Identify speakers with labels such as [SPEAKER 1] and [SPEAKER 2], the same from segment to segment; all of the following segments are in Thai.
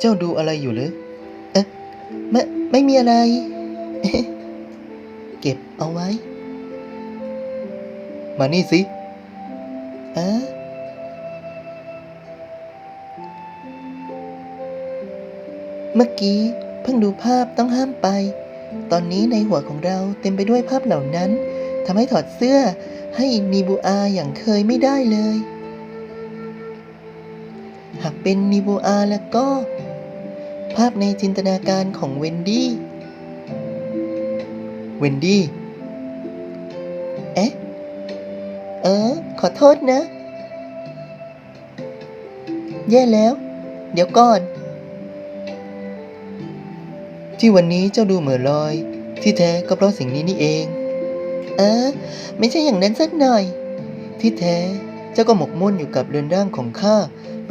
[SPEAKER 1] เจ้าดูอะไรอยู่หรือ เอ๊ะไม่ไม่มีอะไร เก็บเอาไว้ มานี่สิอะเมื่อกี้เพิ่งดูภาพต้องห้ามไป ตอนนี้ในหัวของเราเต็มไปด้วยภาพเหล่านั้นทำให้ถอดเสื้อให้นีบูอาอย่างเคยไม่ได้เลย หากเป็นนีบูอาแล้วก็ ภาพในจินตนาการของเวนดี้ เวนดี้ เอ๊ะ เออ ขอโทษนะ แย่แล้ว เดี๋ยวก่อน ที่วันนี้เจ้าดูเหมือนลอย ที่แท้ก็เพราะสิ่งนี้นี่เอง เออ ไม่ใช่อย่างนั้นสักหน่อย ที่แท้เจ้าก็หมกมุ่นอยู่กับเรือนร่างของข้า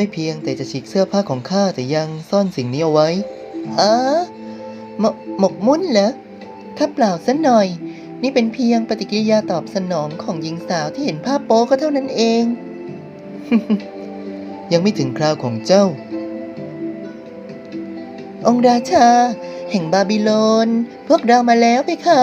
[SPEAKER 1] ไม่เพียงแต่จะฉีกเสื้อผ้าของข้าแต่ยังซ่อนสิ่งนี้เอาไว้เออหมกหมกมุ่นเหรอถ้าเปล่าสักหน่อย นี่เป็นเพียงปฏิกิริยาตอบสนองของหญิงสาวที่เห็นภาพโป๊ก็เท่านั้นเอง ยังไม่ถึงคราวของเจ้า องค์ราชา แห่งบาบิโลน พวกเรามาแล้วเพคะ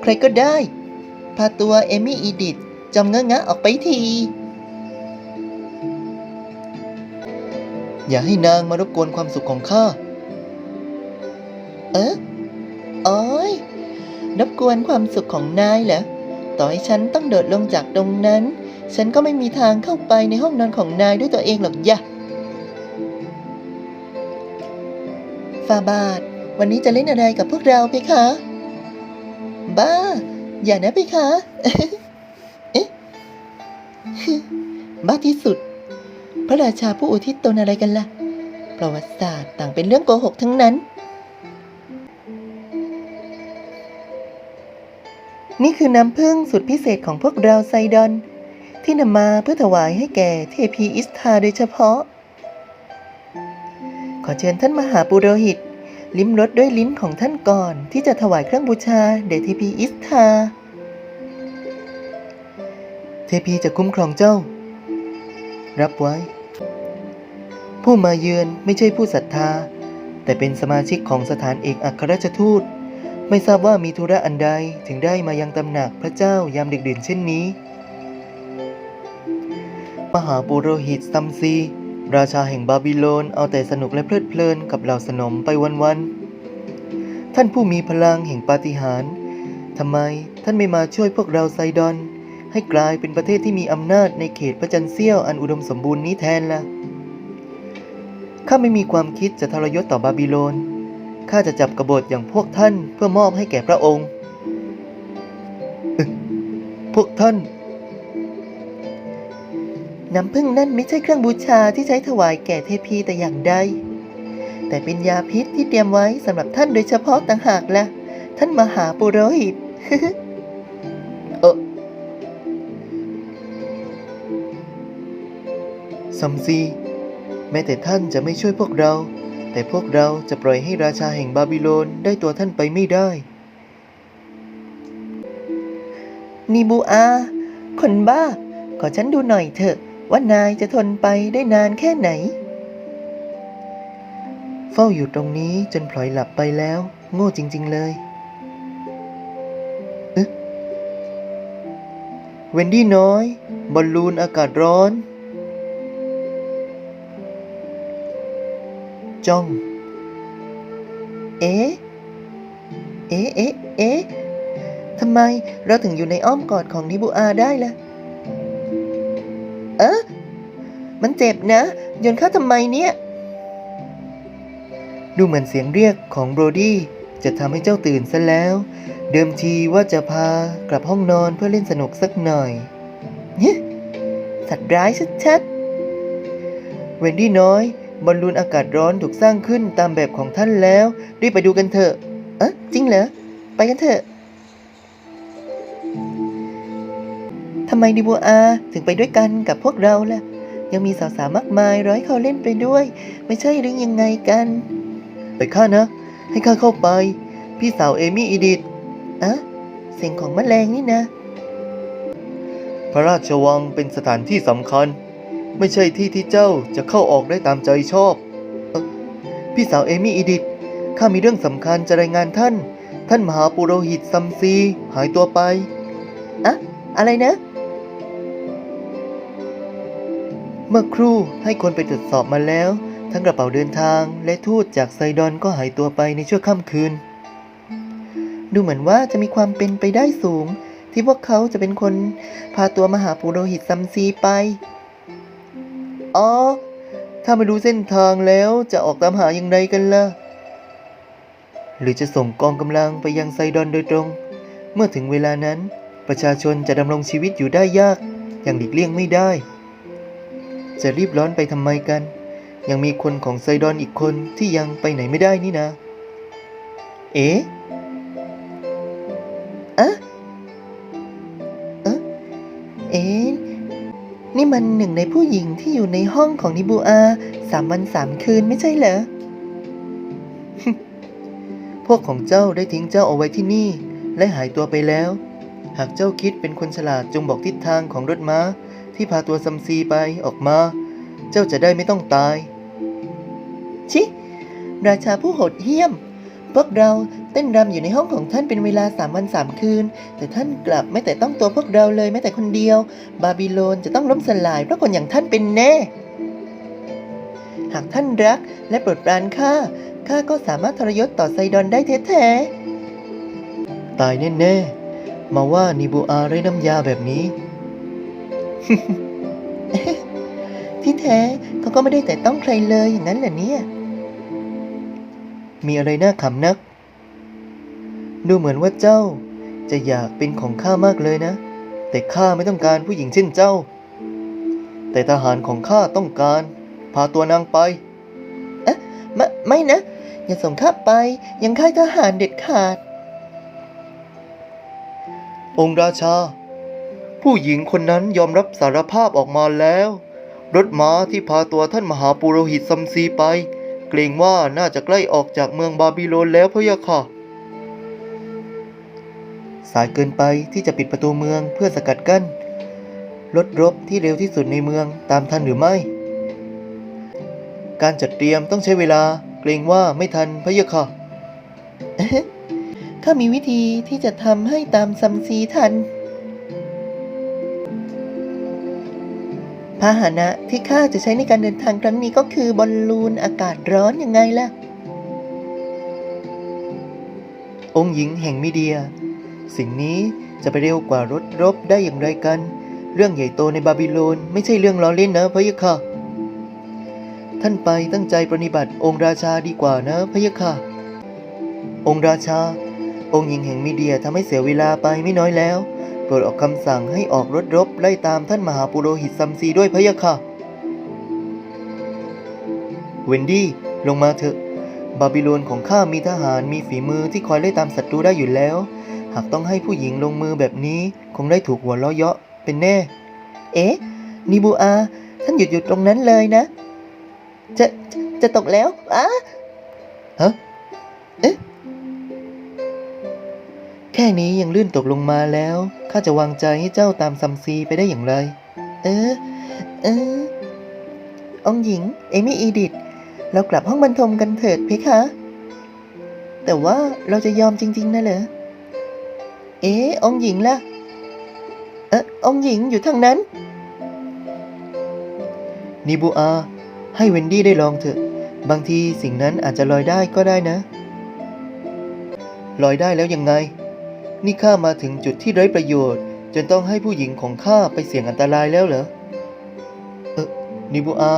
[SPEAKER 1] ใครก็ได้ พาตัวเอมี่อีดิท จอมเงอะงะออกไปที อย่าให้นางมารบกวนความสุขของข้า เอ๊ะโอ้ยรบกวนความสุขของนายเหรอ ต่อให้ฉันต้องโดดลงจากตรงนั้น ฉันก็ไม่มีทางเข้าไปในห้องนอนของนายด้วยตัวเองหรอกยะฟาบาท วันนี้จะเล่นอะไรกับพวกเราเพคะ บ้า อย่านะเพคะเอ๊ะ บ้าที่สุด พระราชาผู้อุทิศตนอะไรกันล่ะ ประวัติศาสตร์ต่างเป็นเรื่องโกหกทั้งนั้น นี่คือน้ำผึ้งสุดพิเศษของพวกเราไซดอน ที่นำมาเพื่อถวายให้แก่เทพีอิสทาโดยเฉพาะ ขอเชิญท่านมหาปุโรหิต ลิ้มรสด้วยลิ้นของท่านก่อนที่จะถวายเครื่องบูชาแด่เทพีอิสทา เทพีจะคุ้มครองเจ้า รับไว้ ผู้มาเยือนไม่ใช่ผู้ศรัทธา แต่เป็นสมาชิกของสถานเอกอัครราชทูต ไม่ทราบว่ามีธุระอันใดถึงได้มายังตำหนักพระเจ้ายามดึกดื่นเช่นนี้ มหาปุโรหิตซัมซี ราชาแห่งบาบิโลนเอาแต่สนุกและเพลิดเพลินกับเหล่าสนมไปวันๆท่านผู้มีพลังแห่งปาฏิหาริย์ทำไมท่านไม่มาช่วยพวกเราไซดอน ให้กลายเป็นประเทศที่มีอำนาจในเขตพระจันทร์เสี้ยวอันอุดมสมบูรณ์นี้แทนล่ะ ข้าไม่มีความคิดจะทรยศต่อบาบิโลน ข้าจะจับกบฏอย่างพวกท่านเพื่อมอบให้แก่พระองค์ พวกท่าน น้ำพึ่งนั่นไม่ใช่เครื่องบูชาที่ใช้ถวายแก่เทพีแต่อย่างใด แต่เป็นยาพิษที่เตรียมไว้สำหรับท่านโดยเฉพาะต่างหากล่ะ ท่านมหาปุโรหิต ซัมซีแม้แต่ท่านจะไม่ช่วยพวกเรา แต่พวกเราจะปล่อยให้ราชาแห่งบาบิโลนได้ตัวท่านไปไม่ได้นีบูอา คนบ้า ขอฉันดูหน่อยเถอะ ว่านายจะทนไปได้นานแค่ไหน เฝ้าอยู่ตรงนี้จนพลอยหลับไปแล้ว โง่จริง ๆ เลยเอ๊ะเวนดี้น้อย บอลลูนอากาศร้อน จ้อง เอ๊ะ เอ๊ะ เอ๊ะ เอ๊ะทำไมเราถึงอยู่ในอ้อมกอดของนิบูอาได้ล่ะ เอ๊ะมันเจ็บนะโยนเข้าทำไมเนี่ย ดูเหมือนเสียงเรียกของโบรดี้จะทำให้เจ้าตื่นซะแล้ว เดิมทีว่าจะพากลับห้องนอนเพื่อเล่นสนุกสักหน่อยเฮ้ยสัตว์ร้ายชัดๆเวนดี้น้อย บอลลูนอากาศร้อนถูกสร้างขึ้นตามแบบของท่านแล้ว รีบไปดูกันเถอะ เอ๊ะจริงเหรอ ไปกันเถอะทำไมดิบัวอาถึงไปด้วยกันกับพวกเราล่ะ ยังมีสาวๆมากมายร้อยเขาเล่นไปด้วย ไม่ใช่หรือยังไงกัน ไปข้านะ ให้ข้าเข้าไป พี่สาวเอมี่อีดิทอะเสียงของแมลงนี่นะ พระราชวังเป็นสถานที่สำคัญ ไม่ใช่ที่ที่เจ้าจะเข้าออกได้ตามใจชอบออพี่สาวเอมี่อีดิทข้ามีเรื่องสำคัญจะรายงานท่าน ท่านมหาปุโรหิตซัมซี หายตัวไปอะอะไรนะ เมื่อครู่ให้คนไปตรวจสอบมาแล้ว ทั้งกระเป๋าเดินทางและทูตจากไซดอนก็หายตัวไปในชั่วค่ำคืน ดูเหมือนว่าจะมีความเป็นไปได้สูง ที่พวกเขาจะเป็นคนพาตัวมหาปุโรหิตซัมซีไป อ๋อ ถ้าไม่รู้เส้นทางแล้วจะออกตามหาอย่างไรกันล่ะ หรือจะส่งกองกำลังไปยังไซดอนโดยตรง เมื่อถึงเวลานั้นประชาชนจะดำรงชีวิตอยู่ได้ยาก อย่างหลีกเลี่ยงไม่ได้ จะรีบร้อนไปทำไมกัน ยังมีคนของไซดอนอีกคนที่ยังไปไหนไม่ได้นี่นะ เอ๊ะอะอะเอ๊ะ นี่มันหนึ่งในผู้หญิงที่อยู่ในห้องของนิบูอาสามวันสามคืนไม่ใช่เหรอ พวกของเจ้าได้ทิ้งเจ้าเอาไว้ที่นี่ และหายตัวไปแล้ว หากเจ้าคิดเป็นคนฉลาดจงบอกทิศทางของรถม้า ที่พาตัวซัมซีไปออกมา เจ้าจะได้ไม่ต้องตาย ชิ ราชาผู้โหดเหี้ยม พวกเรา ต้นรำอยู่ในห้องของท่านเป็นเวลาสามวันสามคืน แต่ท่านกลับไม่แต่ต้องตัวพวกเราเลยแม้แต่คนเดียว บาบิโลนจะต้องล้มสลายเพราะคนอย่างท่านเป็นแน่ หากท่านรักและโปรดปรานข้าข้าก็สามารถทรยศต่อไซดอนได้แท้ๆตายแน่ๆมาว่านิบูอาไร้น้ำยาแบบนี้ ที่แท้เขาก็ไม่ได้แต่ต้องใครเลยอย่างนั้นเหรอเนี่ยมีอะไรน่าขำนัก ดูเหมือนว่าเจ้า จะอยากเป็นของข้ามากเลยนะ แต่ข้าไม่ต้องการผู้หญิงเช่นเจ้า แต่ทหารของข้าต้องการ พาตัวนางไปเอ๊ะไม่ไม่นะ อย่าส่งข้าไปยังค่ายทหารเด็ดขาด องค์ราชา ผู้หญิงคนนั้นยอมรับสารภาพออกมาแล้ว รถม้าที่พาตัวท่านมหาปุโรหิตซัมซีไป เกรงว่าน่าจะใกล้ออกจากเมืองบาบิโลนแล้วพะยะค่ะายเกินไปที่จะปิดประตูเมืองเพื่อสกัดกั้นรถรบที่เร็วที่สุดในเมืองตามทันหรือไม่ การจัดเตรียมต้องใช้เวลาเกรงว่าไม่ทันพะยะค่ะข้ามีวิธีที่จะทำให้ตามซัมซีทัน พาหนะที่ข้าจะใช้ในการเดินทางครั้งนี้ก็คือบอลลูนอากาศร้อนยังไงล่ะ องค์หญิงแห่งมีเดีย สิ่งนี้จะไปเร็วกว่ารถรบได้อย่างไรกัน เรื่องใหญ่โตในบาบิโลนไม่ใช่เรื่องล้อเล่นนะพะยะค่ะ ท่านไปตั้งใจปรนนิบัติองค์ราชาดีกว่านะพะยะค่ะ องค์ราชา องค์หญิงแห่งมีเดียทำให้เสียเวลาไปไม่น้อยแล้ว โปรดออกคำสั่งให้ออกรถรบไล่ตามท่านมหาปุโรหิตซัมซีด้วยพะยะค่ะ เวนดี้ลงมาเถอะ บาบิโลนของข้ามีทหารมีฝีมือที่คอยไล่ตามศัตรูได้อยู่แล้ว หากต้องให้ผู้หญิงลงมือแบบนี้ คงได้ถูกหัวล้อเยาะเป็นแน่ เอ๊ะนิบูอาท่านหยุดอยู่ตรงนั้นเลยนะ จะจะจะตกแล้วอ้าฮะเอ๊ะแค่นี้ยังลื่นตกลงมาแล้วข้าจะวางใจให้เจ้าตามซัมซีไปได้อย่างไร เออ เออองหญิง เอมี่อีดิทเรากลับห้องบรรทมกันเถิดเพคะ แต่ว่าเราจะยอมจริง ๆนะเหรอ เอ๊ะองหญิงล่ะ เอ๊ะองหญิงอยู่ทางนั้น นิบูอา ให้เวนดี้ได้ลองเถอะ บางทีสิ่งนั้นอาจจะลอยได้ก็ได้นะ ลอยได้แล้วยังไง นี่ข้ามาถึงจุดที่ไร้ประโยชน์ จนต้องให้ผู้หญิงของข้าไปเสี่ยงอันตรายแล้วเหรอ เออนิบูอา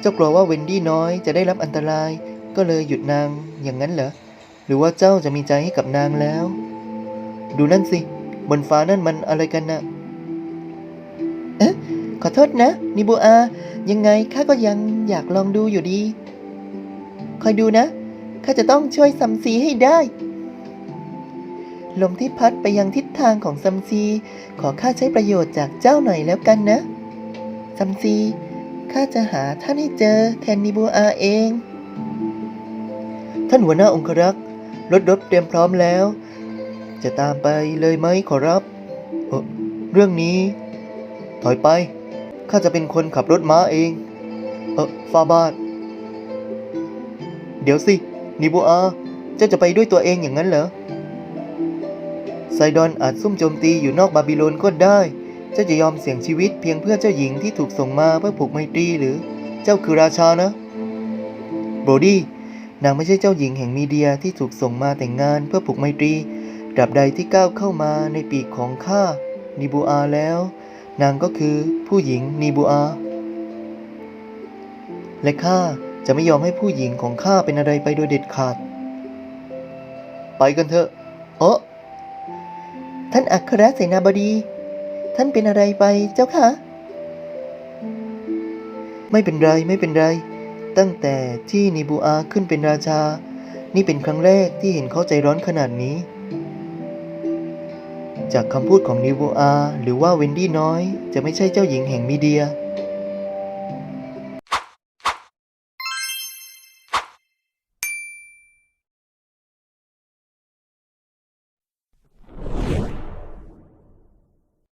[SPEAKER 1] เจ้ากลัวว่าเวนดี้น้อยจะได้รับอันตราย ก็เลยหยุดนางอย่างนั้นเหรอ หรือว่าเจ้าจะมีใจให้กับนางแล้ว ดูนั่นสิ บนฟ้านั่นมันอะไรกันนะเอ๊ะขอโทษนะนิบูอา ยังไงข้าก็ยังอยากลองดูอยู่ดี คอยดูนะข้าจะต้องช่วยซัมซีให้ได้ ลมที่พัดไปยังทิศทางของซัมซี ขอข้าใช้ประโยชน์จากเจ้าหน่อยแล้วกันนะซัมซีข้าจะหาท่านให้เจอแทนนิบูอาเอง ท่านหัวหน้าองครักษ์รถรบเตรียมพร้อมแล้ว จะตามไปเลยไหมขอรับเออเรื่องนี้ ถอยไป ข้าจะเป็นคนขับรถม้าเอง เออฟาบาทเดี๋ยวสิ นิโบอา เจ้าจะไปด้วยตัวเองอย่างนั้นเหรอ ไซดอนอาจซุ่มโจมตีอยู่นอกบาบิโลนก็ได้ เจ้าจะยอมเสี่ยงชีวิตเพียงเพื่อเจ้าหญิงที่ถูกส่งมาเพื่อผูกไมตรีหรือ เจ้าคือราชานะโบรดี้ นางไม่ใช่เจ้าหญิงแห่งมีเดียที่ถูกส่งมาแต่งงานเพื่อผูกไมตรี ตราบใดที่ก้าวเข้ามาในปีกของข้านิบูอาแล้ว นางก็คือผู้หญิงนีบูอา และข้าจะไม่ยอมให้ผู้หญิงของข้าเป็นอะไรไปโดยเด็ดขาด ไปกันเถอะ เออท่านอัครเสนาบดี ท่านเป็นอะไรไปเจ้าคะไม่เป็นไรไม่เป็นไร ตั้งแต่ที่นิบูอาขึ้นเป็นราชา นี่เป็นครั้งแรกที่เห็นเขาใจร้อนขนาดนี้ จากคำพูดของนิวอาหรือว่าเวนดี้น้อย จะไม่ใช่เจ้าหญิงแห่งมีเดีย